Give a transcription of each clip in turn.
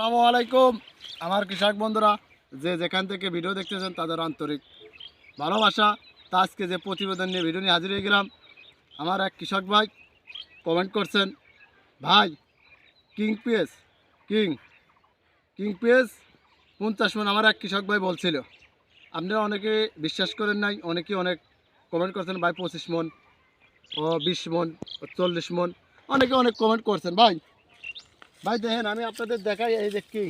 আসসালামু আলাইকুম। আমার কৃষক বন্ধুরা, যে যেখান থেকে ভিডিও দেখতেছেন, তাদের আন্তরিক ভালোবাসা। তা আজকে যে প্রতিবেদন নিয়ে ভিডিও নিয়ে হাজির হয়ে গেলাম, আমার এক কৃষক ভাই কমেন্ট করছেন, ভাই, king PS, king king PS, পঞ্চাশ মন, আমার এক কৃষক ভাই বলছিল। আপনারা অনেকে বিশ্বাস করেন নাই, অনেকে অনেক কমেন্ট করছেন, ভাই, পঁচিশ মন, ও বিশ মন, ও চল্লিশ মন, অনেকে অনেক কমেন্ট করছেন, ভাই ভাই দেখেন, আমি আপনাদের দেখাই, এই যে কি?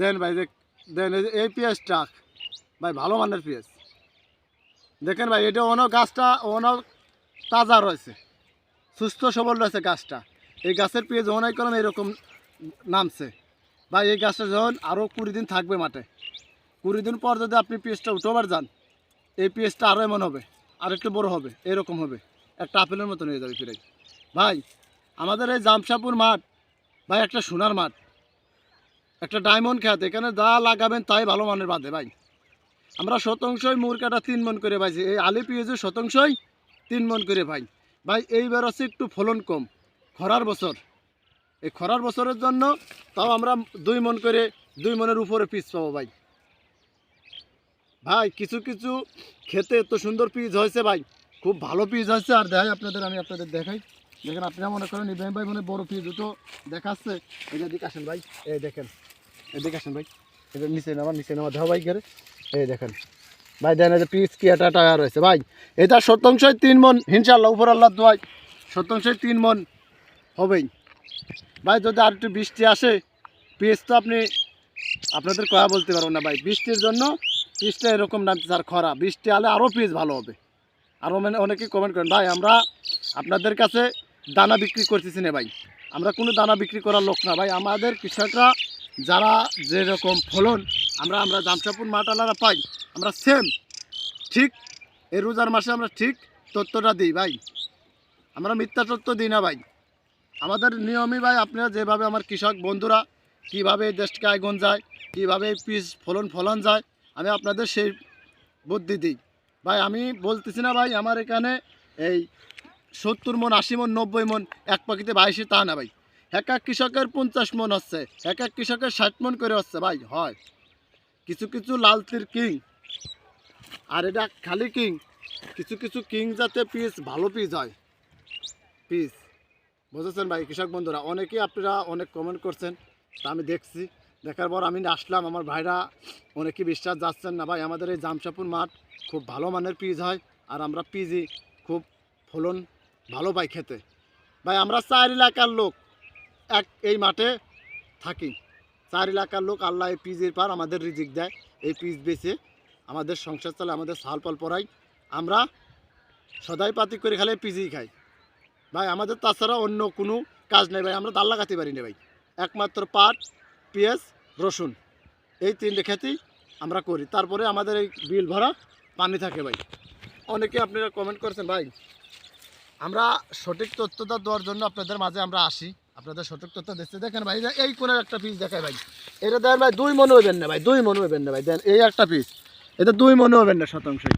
দেন ভাই যে দেন, এই যে এই ভাই ভালো মানের পেঁয়াজ। দেখেন ভাই, এটা অন্য গাছটা অন্য তাজা রয়েছে, সুস্থ সবল রয়েছে গাছটা। এই গাছের পেঁয়াজ অনেক কলম এরকম নামছে। ভাই, এই গাছটা যখন আরও কুড়ি দিন থাকবে মাঠে, কুড়ি দিন পর যদি আপনি পেঁয়াজটা উঠোবার যান, এই পেঁয়াজটা আরও এমন হবে, আর একটু বড় হবে, এরকম হবে, একটা আপেলের মতন হয়ে যাবে ফিরে। ভাই, আমাদের এই জামশাপুর মাঠ ভাই, একটা সোনার মাঠ। একটা ডায়মন্ড খেত, এখানে যা লাগাবেন তাই ভালো মানের বাঁধে ভাই। আমরা শতাংশই মুরকাটা তিন মন করে পাইছি এই আলি পেঁয়াজের শতাংশই তিন মন করে ভাই। ভাই, এইবার হচ্ছে একটু ফলন কম। খরার বছর। এই খরার বছরের জন্য তাও আমরা দুই মন করে, দুই মনের উপরে পিস পাবো ভাই। ভাই, কিছু কিছু খেতে এত সুন্দর পিস হয়েছে ভাই। খুব ভালো পিস হয়েছে। আর দেখাই আপনাদের, আমি আপনাদের দেখাই। দেখেন আপনারা মনে করেন, ইব্রাহিম ভাই মনে বড় পিস দুটো দেখাচ্ছে। যে দিকে আসেন ভাই, এই দেখেন, এদিকে আসেন ভাই। এটা নিচে নামা নিচে নামা দেওয়া ভাই করে এই দেখেন, ভাই দেখেন, এই যে পিস কি একটা টাকা রয়েছে। ভাই, এটা শতাংশই তিন মন ইনশাল্লাহ উপর আল্লাহ দোয়াই শতাংশই তিন মন হবেই। ভাই, যদি আর একটু বৃষ্টি আসে, পিস তো আপনি, আপনাদের কয়া বলতে পারব না ভাই। বৃষ্টির জন্য পিসটা এরকম নামছে আর খরা। বৃষ্টি আলে আরও পিস ভালো হবে। আরও মানে অনেকেই কমেন্ট করেন, ভাই, আমরা আপনাদের কাছে দানা বিক্রি করতেছি না ভাই। আমরা কোনো দানা বিক্রি করার লোক না ভাই। আমাদের কৃষকরা যারা যেরকম ফলন, আমরা আমরা জামশাপুর মাটালারা পাই, আমরা সেম ঠিক এই রোজার মাসে আমরা ঠিক তথ্যটা দিই ভাই। আমরা মিথ্যা তথ্য দিই না ভাই। আমাদের নিয়মই ভাই আপনারা যেভাবে আমার কৃষক বন্ধুরা, কীভাবে দেশকে আইগন যায়, কীভাবে পিস ফলন ফলন যায়, আমি আপনাদের সেই বুদ্ধি দিই। ভাই, আমি বলতেছি না ভাই, আমার এখানে এই সত্তর মন, আশি মন, নব্বই মন, এক পাখিতে বাইশে তা না ভাই। এক এক কৃষকের পঞ্চাশ মন হচ্ছে, এক এক কৃষকের ষাট মন করে হচ্ছে ভাই, হয়। কিছু কিছু লালতির কিং, আর এটা খালি কিং, কিছু কিছু কিং যাতে পিস, ভালো পিস হয়। পিস। বুঝেছেন ভাই, কৃষক বন্ধুরা, অনেকেই আপনারা অনেক কমেন্ট করছেন, তা আমি দেখছি। দেখার পর আমি আসলাম, আমার ভাইরা অনেকেই বিশ্বাস যাচ্ছেন না ভাই, আমাদের এই জামশাপুর মাঠ খুব ভালো মানের পিস হয়, আর আমরা পিজি খুব ফলন ভালো পাই খেতে। ভাই, আমরা চার এলাকার লোক, এক এই মাঠে থাকি। চার এলাকার লোক আল্লাহ এই পিজের পার আমাদের রিজিক দেয়, এই পিস বেচে আমাদের সংসার চলে আমাদের সাল পাল পড়াই। আমরা সদাই পাতি করে খালি পিজি খাই। ভাই, আমাদের তাছাড়া অন্য কোনো কাজ নেই ভাই, আমরা দাল লাগাতে পারি না ভাই। একমাত্র পাট, পেঁয়াজ, রসুন, এই তিনটে খেতেই আমরা করি। তারপরে আমাদের এই বিল ভরা পানি থাকে ভাই। অনেকে আপনারা কমেন্ট করেছেন, ভাই আমরা সঠিক তথ্যটা দেওয়ার জন্য আপনাদের মাঝে আমরা আসি। আপনাদের সঠিক তথ্য দিচ্ছে। দেখেন ভাই, এই কোণের একটা পিস দেখায় ভাই। এটা দেন ভাই, দুই মনে হইবেন না ভাই, দুই মনে হইবেন না ভাই। দেন, এই একটা পিস এটা দুই মনে হবেন না শতাংশই।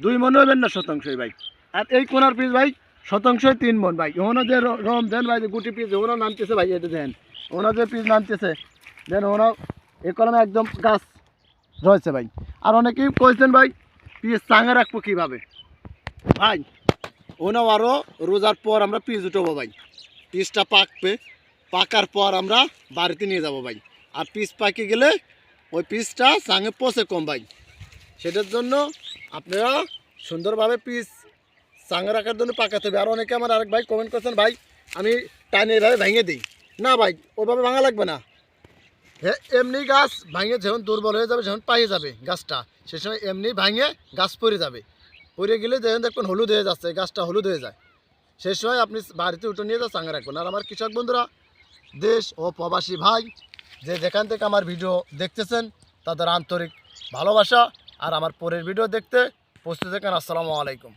দুই মনে হবেন না শতাংশই ভাই। আর এই কোনার পিস ভাই, শতাংশই তিন মন ভাই। ওনার যে রম দেন ভাই, যে গুটি পিস ওনার নামতেছে ভাই, এটা দেন। ওনার যে পিস নামতেছে, দেন ওনার এ কলমে একদম গাছ রয়েছে ভাই। আর অনেকেই কইছেন ভাই পিস চাঙে রাখব কীভাবে? ভাই, ওনাও আরও রোজার পর আমরা পিস উঠবো ভাই। পিসটা পাকবে, পাকার পর আমরা বাড়িতে নিয়ে যাব ভাই। আর পিস পাকে গেলে ওই পিসটা সাঙে পচে কম ভাই। সেটার জন্য আপনারা সুন্দরভাবে পিস সাঙে রাখার জন্য পাকাতে হবে। আর অনেকে আমার আরেক ভাই কমেন্ট করছেন, ভাই, আমি টাইনে এভাবে ভেঙে দিই। না ভাই ওইভাবে ভাঙা লাগবে না। হ্যাঁ এমনি গাছ ভাঙে যখন দুর্বল হয়ে যাবে, যখন পাইয়ে যাবে গাছটা, সে সময় এমনি ভাঙে গাছ পড়ে যাবে। পড়ে গেলে দেখেন দেখবেন হলুদ হয়ে যাচ্ছে, গাছটা হলুদ হয়ে যায়। সেই সময় আপনি বাড়িতে উঠে নিয়ে যা চাঙা রাখবেন। আর আমার কৃষক বন্ধুরা, দেশ ও প্রবাসী ভাই, যে যেখান থেকে আমার ভিডিও দেখতেছেন, তাদের আন্তরিক ভালোবাসা। আর আমার পরের ভিডিও দেখতে প্রস্তুত থাকেন। আসসালামু আলাইকুম।